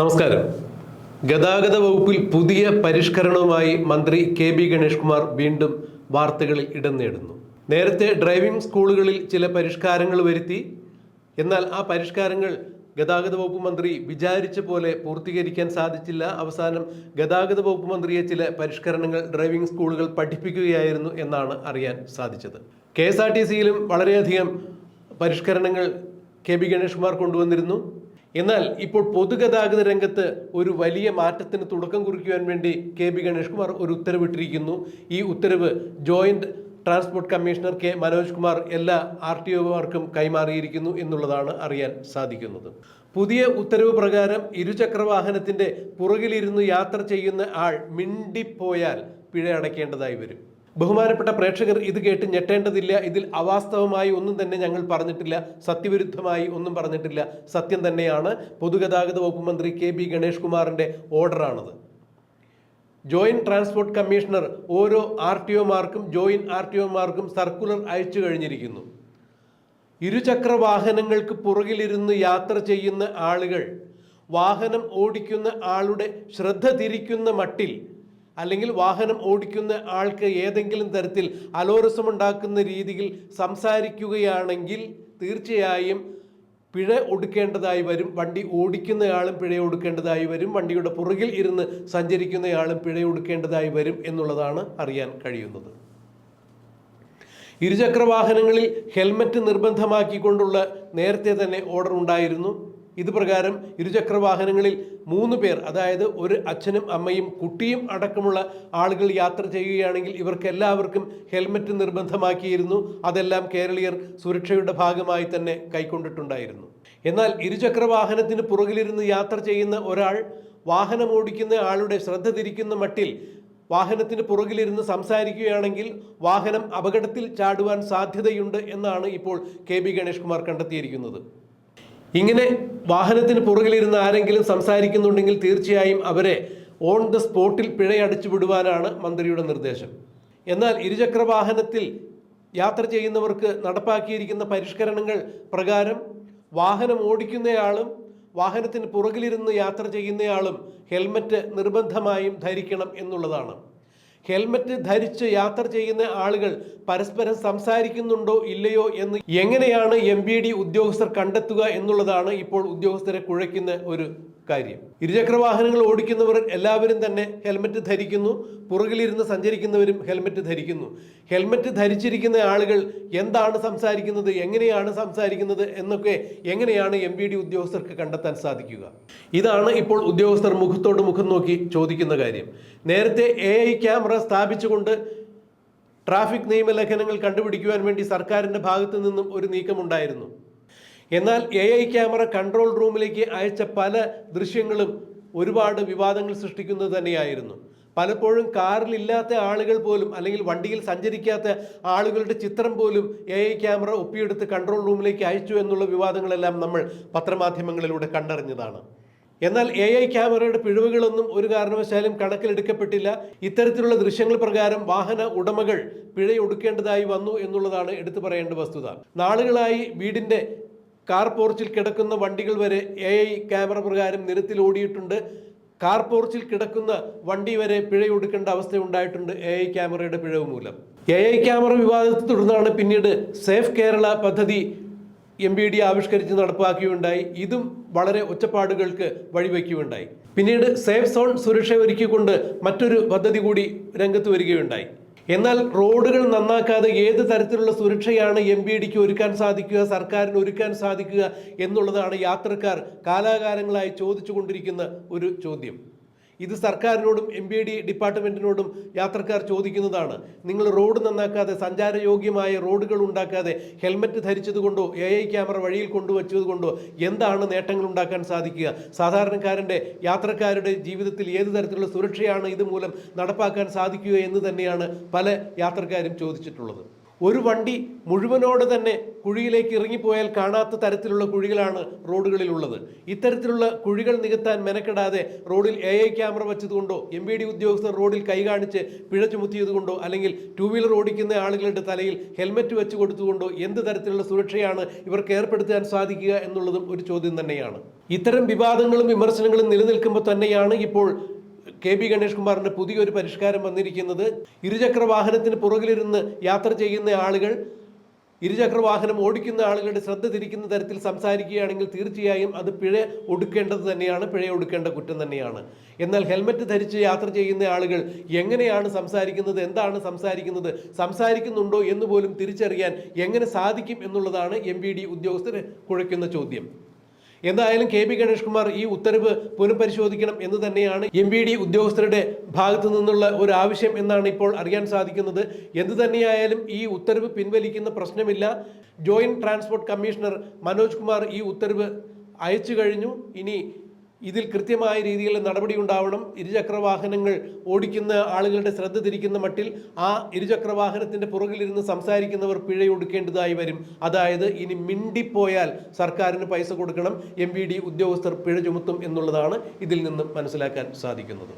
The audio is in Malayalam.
നമസ്കാരം. ഗതാഗത വകുപ്പിൽ പുതിയ പരിഷ്കരണവുമായി മന്ത്രി കെ ബി ഗണേഷ് കുമാർ വീണ്ടും വാർത്തകളിൽ ഇടം നേടുന്നു. നേരത്തെ ഡ്രൈവിംഗ് സ്കൂളുകളിൽ ചില പരിഷ്കാരങ്ങൾ വരുത്തി എന്നാൽ ആ പരിഷ്കാരങ്ങൾ ഗതാഗത വകുപ്പ് മന്ത്രി വിചാരിച്ച പോലെ പൂർത്തീകരിക്കാൻ സാധിച്ചില്ല. അവസാനം ഗതാഗത വകുപ്പ് മന്ത്രിയെ ചില പരിഷ്കരണങ്ങൾ ഡ്രൈവിംഗ് സ്കൂളുകൾ പഠിപ്പിക്കുകയായിരുന്നു എന്നാണ് അറിയാൻ സാധിച്ചത്. കെ എസ് ആർ ടി സിയിലും വളരെയധികം പരിഷ്കരണങ്ങൾ കെ ബി ഗണേഷ് കുമാർ കൊണ്ടുവന്നിരുന്നു. എന്നാൽ ഇപ്പോൾ പൊതുഗതാഗത രംഗത്ത് ഒരു വലിയ മാറ്റത്തിന് തുടക്കം കുറിക്കുവാൻ വേണ്ടി കെ ബി ഗണേഷ് കുമാർ ഒരു ഉത്തരവിട്ടിരിക്കുന്നു. ഈ ഉത്തരവ് joint transport commissioner K Manoj Kumar എല്ലാ ആർ ടി ഒമാർക്കും കൈമാറിയിരിക്കുന്നു എന്നുള്ളതാണ് അറിയാൻ സാധിക്കുന്നത്. പുതിയ ഉത്തരവ് പ്രകാരം ഇരുചക്ര വാഹനത്തിന്റെ പുറകിലിരുന്ന് യാത്ര ചെയ്യുന്ന ആൾ മിണ്ടിപ്പോയാൽ പിഴ അടയ്ക്കേണ്ടതായി വരും. ബഹുമാനപ്പെട്ട പ്രേക്ഷകർ ഇത് കേട്ട് ഞെട്ടേണ്ടതില്ല. ഇതിൽ അവാസ്തവമായി ഒന്നും തന്നെ ഞങ്ങൾ പറഞ്ഞിട്ടില്ല. സത്യവിരുദ്ധമായി ഒന്നും പറഞ്ഞിട്ടില്ല. സത്യം തന്നെയാണ്. പൊതുഗതാഗത വകുപ്പ് മന്ത്രി കെ ബി ഗണേഷ് കുമാറിന്റെ ഓർഡറാണത്. ജോയിന്റ് ട്രാൻസ്പോർട്ട് കമ്മീഷണർ ഓരോ ആർ ടി ഒമാർക്കും ജോയിന്റ് ആർ ടി ഒമാർക്കും സർക്കുലർ അയച്ചു കഴിഞ്ഞിരിക്കുന്നു. ഇരുചക്ര വാഹനങ്ങൾക്ക് പുറകിലിരുന്ന് യാത്ര ചെയ്യുന്ന ആളുകൾ വാഹനം ഓടിക്കുന്ന ആളുടെ ശ്രദ്ധ തിരിക്കുന്ന മട്ടിൽ അല്ലെങ്കിൽ വാഹനം ഓടിക്കുന്ന ആൾക്ക് ഏതെങ്കിലും തരത്തിൽ അലോരസമുണ്ടാക്കുന്ന രീതിയിൽ സംസാരിക്കുകയാണെങ്കിൽ തീർച്ചയായും പിഴ ഒടുക്കേണ്ടതായി വരും. വണ്ടി ഓടിക്കുന്നയാളും പിഴ ഒടുക്കേണ്ടതായി വരും. വണ്ടിയുടെ പുറകിൽ ഇരുന്ന് സഞ്ചരിക്കുന്നയാളും പിഴ ഒടുക്കേണ്ടതായി വരും എന്നുള്ളതാണ് അറിയാൻ കഴിയുന്നത്. ഇരുചക്ര വാഹനങ്ങളിൽ ഹെൽമറ്റ് നിർബന്ധമാക്കിക്കൊണ്ടുള്ള നേരത്തെ തന്നെ ഓർഡർ ഉണ്ടായിരുന്നു. ഇത് പ്രകാരം ഇരുചക്ര മൂന്ന് പേർ അതായത് ഒരു അച്ഛനും അമ്മയും കുട്ടിയും അടക്കമുള്ള ആളുകൾ യാത്ര ചെയ്യുകയാണെങ്കിൽ ഇവർക്കെല്ലാവർക്കും ഹെൽമറ്റ് നിർബന്ധമാക്കിയിരുന്നു. അതെല്ലാം കേരളീയർ സുരക്ഷയുടെ ഭാഗമായി തന്നെ കൈക്കൊണ്ടിട്ടുണ്ടായിരുന്നു. എന്നാൽ ഇരുചക്ര വാഹനത്തിന് പുറകിലിരുന്ന് യാത്ര ചെയ്യുന്ന ഒരാൾ വാഹനം ഓടിക്കുന്ന ആളുടെ ശ്രദ്ധ തിരിക്കുന്ന മട്ടിൽ വാഹനത്തിന് പുറകിലിരുന്ന് സംസാരിക്കുകയാണെങ്കിൽ വാഹനം അപകടത്തിൽ ചാടുവാൻ സാധ്യതയുണ്ട് എന്നാണ് ഇപ്പോൾ കെ ബി ഗണേഷ് കുമാർ കണ്ടെത്തിയിരിക്കുന്നത്. ഇങ്ങനെ വാഹനത്തിന് പുറകിലിരുന്ന് ആരെങ്കിലും സംസാരിക്കുന്നുണ്ടെങ്കിൽ തീർച്ചയായും അവരെ ഓൺ ദ സ്പോട്ടിൽ പിഴയടിച്ചു വിടുവാനാണ് മന്ത്രിയുടെ നിർദ്ദേശം. എന്നാൽ ഇരുചക്ര വാഹനത്തിൽ യാത്ര ചെയ്യുന്നവർക്ക് നടപ്പാക്കിയിരിക്കുന്ന പരിഷ്കരണങ്ങൾ പ്രകാരം വാഹനം ഓടിക്കുന്നയാളും വാഹനത്തിന് പുറകിലിരുന്ന് യാത്ര ചെയ്യുന്നയാളും ഹെൽമറ്റ് നിർബന്ധമായും ധരിക്കണം എന്നുള്ളതാണ്. ഹെൽമറ്റ് ധരിച്ച് യാത്ര ചെയ്യുന്ന ആളുകൾ പരസ്പരം സംസാരിക്കുന്നുണ്ടോ ഇല്ലയോ എന്ന് എങ്ങനെയാണ് എം ഉദ്യോഗസ്ഥർ കണ്ടെത്തുക എന്നുള്ളതാണ് ഇപ്പോൾ ഉദ്യോഗസ്ഥരെ കുഴയ്ക്കുന്ന ഒരു കാര്യം. ഇരുചക്ര വാഹനങ്ങൾ ഓടിക്കുന്നവർ എല്ലാവരും തന്നെ ഹെൽമറ്റ് ധരിക്കുന്നു. പുറകിലിരുന്ന് സഞ്ചരിക്കുന്നവരും ഹെൽമറ്റ് ധരിക്കുന്നു. ഹെൽമറ്റ് ധരിച്ചിരിക്കുന്ന ആളുകൾ എന്താണ് സംസാരിക്കുന്നത് എങ്ങനെയാണ് സംസാരിക്കുന്നത് എന്നൊക്കെ എങ്ങനെയാണ് എം ബി ഡി ഉദ്യോഗസ്ഥർക്ക് കണ്ടെത്താൻ സാധിക്കുക? ഇതാണ് ഇപ്പോൾ ഉദ്യോഗസ്ഥർ മുഖത്തോട് മുഖം നോക്കി ചോദിക്കുന്ന കാര്യം. നേരത്തെ എ ഐ ക്യാമറ സ്ഥാപിച്ചുകൊണ്ട് ട്രാഫിക് നിയമലംഘനങ്ങൾ കണ്ടുപിടിക്കുവാൻ വേണ്ടി സർക്കാരിന്റെ ഭാഗത്തു നിന്നും ഒരു നീക്കമുണ്ടായിരുന്നു. എന്നാൽ എ ഐ ക്യാമറ കൺട്രോൾ റൂമിലേക്ക് അയച്ച പല ദൃശ്യങ്ങളും ഒരുപാട് വിവാദങ്ങൾ സൃഷ്ടിക്കുന്നത് തന്നെയായിരുന്നു. പലപ്പോഴും കാറിലില്ലാത്ത ആളുകൾ പോലും അല്ലെങ്കിൽ വണ്ടിയിൽ സഞ്ചരിക്കാത്ത ആളുകളുടെ ചിത്രം പോലും എ ഐ ക്യാമറ ഒപ്പിയെടുത്ത് കൺട്രോൾ റൂമിലേക്ക് അയച്ചു എന്നുള്ള വിവാദങ്ങളെല്ലാം നമ്മൾ പത്രമാധ്യമങ്ങളിലൂടെ കണ്ടറിഞ്ഞതാണ്. എന്നാൽ എ ഐ ക്യാമറയുടെ പിഴവുകളൊന്നും ഒരു കാരണവശാലും കണക്കിലെടുക്കപ്പെട്ടില്ല. ഇത്തരത്തിലുള്ള ദൃശ്യങ്ങൾ പ്രകാരം വാഹന ഉടമകൾ പിഴയൊടുക്കേണ്ടതായി വന്നു എന്നുള്ളതാണ് എടുത്തു പറയേണ്ട വസ്തുത. നാളുകളായി വീടിന്റെ കാർ പോർച്ചിൽ കിടക്കുന്ന വണ്ടികൾ വരെ എ ഐ ക്യാമറ പ്രകാരം നിരത്തിൽ ഓടിയിട്ടുണ്ട്. കാർ പോർച്ചിൽ കിടക്കുന്ന വണ്ടി വരെ പിഴയൊടുക്കേണ്ട അവസ്ഥ ഉണ്ടായിട്ടുണ്ട് എ ഐ ക്യാമറയുടെ പിഴവ് മൂലം. എ ഐ ക്യാമറ വിവാദത്തെ തുടർന്നാണ് പിന്നീട് സേഫ് കേരള പദ്ധതി എം ബി ഡി ആവിഷ്കരിച്ച് നടപ്പാക്കുകയുണ്ടായി. ഇതും വളരെ ഒച്ചപ്പാടുകൾക്ക് വഴിവെക്കുകയുണ്ടായി. പിന്നീട് സേഫ് സോൺ സുരക്ഷ ഒരുക്കിക്കൊണ്ട് മറ്റൊരു പദ്ധതി കൂടി രംഗത്ത് വരികയുണ്ടായി. എന്നാൽ റോഡുകൾ നന്നാക്കാതെ ഏത് തരത്തിലുള്ള സുരക്ഷയാണ് എം ബി ഡിക്ക് ഒരുക്കാൻ സാധിക്കുക സർക്കാരിന് ഒരുക്കാൻ സാധിക്കുക എന്നുള്ളതാണ് യാത്രക്കാർ കാലാകാലങ്ങളായി ചോദിച്ചുകൊണ്ടിരിക്കുന്ന ഒരു ചോദ്യം. ഇത് സർക്കാരിനോടും എം ബി ഡി ഡിപ്പാർട്ട്മെന്റിനോടും യാത്രക്കാർ ചോദിക്കുന്നതാണ്. നിങ്ങൾ റോഡ് നന്നാക്കാതെ സഞ്ചാരയോഗ്യമായ റോഡുകൾ ഉണ്ടാക്കാതെ ഹെൽമറ്റ് ധരിച്ചതുകൊണ്ടോ എ ഐ ക്യാമറ വഴിയിൽ കൊണ്ടുവച്ചത് കൊണ്ടോ എന്താണ് നേട്ടങ്ങൾ ഉണ്ടാക്കാൻ സാധിക്കുക? സാധാരണക്കാരന്റെ യാത്രക്കാരുടെ ജീവിതത്തിൽ ഏത് തരത്തിലുള്ള സുരക്ഷയാണ് ഇതുമൂലം നടപ്പാക്കാൻ സാധിക്കുക എന്ന് തന്നെയാണ് പല യാത്രക്കാരും ചോദിച്ചിട്ടുള്ളത്. ഒരു വണ്ടി മുഴുവനോട് തന്നെ കുഴിയിലേക്ക് ഇറങ്ങിപ്പോയാൽ കാണാത്ത തരത്തിലുള്ള കുഴികളാണ് റോഡുകളിലുള്ളത്. ഇത്തരത്തിലുള്ള കുഴികൾ നികത്താൻ മെനക്കെടാതെ റോഡിൽ എ ഐ ക്യാമറ വെച്ചതുകൊണ്ടോ എം ബി ഡി ഉദ്യോഗസ്ഥർ റോഡിൽ കൈകാണിച്ച് പിഴ ചുമത്തിയതുകൊണ്ടോ അല്ലെങ്കിൽ ടൂ വീലർ ഓടിക്കുന്ന ആളുകളുടെ തലയിൽ ഹെൽമറ്റ് വെച്ച് കൊടുത്തുകൊണ്ടോ എന്ത് തരത്തിലുള്ള സുരക്ഷയാണ് ഇവർക്ക് ഏർപ്പെടുത്താൻ സാധിക്കുക എന്നുള്ളതും ഒരു ചോദ്യം തന്നെയാണ്. ഇത്തരം വിവാദങ്ങളും വിമർശനങ്ങളും നിലനിൽക്കുമ്പോൾ തന്നെയാണ് ഇപ്പോൾ കെ ബി ഗണേഷ് കുമാറിന്റെ പുതിയൊരു പരിഷ്കാരം വന്നിരിക്കുന്നത് ഇരുചക്ര വാഹനത്തിന് പുറകിലിരുന്ന് യാത്ര ചെയ്യുന്ന ആളുകൾ ഇരുചക്ര വാഹനം ഓടിക്കുന്ന ആളുകളുടെ ശ്രദ്ധ തിരിക്കുന്ന തരത്തിൽ സംസാരിക്കുകയാണെങ്കിൽ തീർച്ചയായും അത് പിഴ ഒടുക്കേണ്ടത് തന്നെയാണ് പിഴ ഒടുക്കേണ്ട കുറ്റം തന്നെയാണ്. എന്നാൽ ഹെൽമറ്റ് ധരിച്ച് യാത്ര ചെയ്യുന്ന ആളുകൾ എങ്ങനെയാണ് സംസാരിക്കുന്നത് എന്താണ് സംസാരിക്കുന്നത് സംസാരിക്കുന്നുണ്ടോ എന്ന് പോലും തിരിച്ചറിയാൻ എങ്ങനെ സാധിക്കും എന്നുള്ളതാണ് എം ഉദ്യോഗസ്ഥരെ കുഴയ്ക്കുന്ന ചോദ്യം. എന്തായാലും കെ പി ഗണേഷ് കുമാർ ഈ ഉത്തരവ് പുനഃപരിശോധിക്കണം എന്ന് തന്നെയാണ് എം ബി ഡി ഉദ്യോഗസ്ഥരുടെ ഭാഗത്തു നിന്നുള്ള ഒരു ആവശ്യം എന്നാണ് ഇപ്പോൾ അറിയാൻ സാധിക്കുന്നത്. എന്തു തന്നെയായാലും ഈ ഉത്തരവ് പിൻവലിക്കുന്ന പ്രശ്നമില്ല. Joint transport commissioner Manoj Kumar ഈ ഉത്തരവ് അയച്ചു കഴിഞ്ഞു. ഇനി ഇതിൽ കൃത്യമായ രീതിയിൽ നടപടി ഉണ്ടാവണം ഇരുചക്ര വാഹനങ്ങൾ ഓടിക്കുന്ന ആളുകളുടെ ശ്രദ്ധ തിരിക്കുന്ന മട്ടിൽ ആ ഇരുചക്ര വാഹനത്തിന്റെ പുറകിലിരുന്ന് സംസാരിക്കുന്നവർ പിഴയൊടുക്കേണ്ടതായി വരും. അതായത് ഇനി മിണ്ടിപ്പോയാൽ സർക്കാരിന് പൈസ കൊടുക്കണം എം ഉദ്യോഗസ്ഥർ പിഴ ചുമത്തും എന്നുള്ളതാണ് ഇതിൽ നിന്ന് മനസ്സിലാക്കാൻ സാധിക്കുന്നത്.